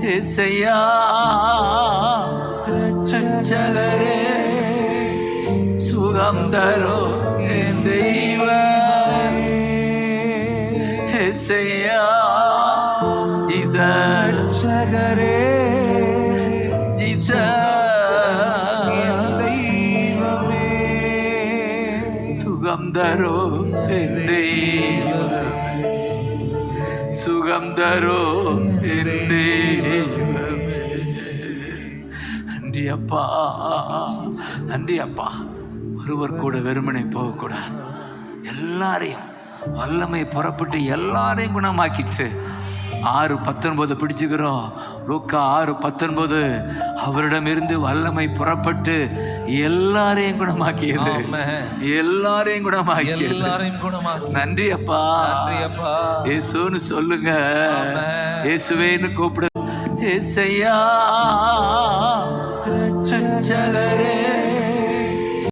सैया चल रे സുഖം തരോ ദൈവ ജിസകരേ ജിസ ദൈവമേ സുഖം തരോ ദൈവ சுகம் தரோ நன்றி அப்பா நன்றி அப்பா ஒருவர் கூட வெறுமனை போகக்கூடாது எல்லாரையும் வல்லமை புறப்பட்டு எல்லாரையும் குணமாக்கிட்டு ஆறு பத்தொன்பது பிடிச்சுக்கிறோம் லூக்கா ஆறு பத்தொன்பது. அவரிடமிருந்து வல்லமை புறப்பட்டு எல்லாரையும் குணமாக்கியது. எல்லாரையும் குணமாக்கியது. எல்லாரையும் குணமாக்கி நன்றி அப்பா நன்றி அப்பா இயேசுன்னு சொல்லுங்க. ஆமென். இயேசுவேன்னு கூப்பிடு. ஏசையா. ரட்சகரே.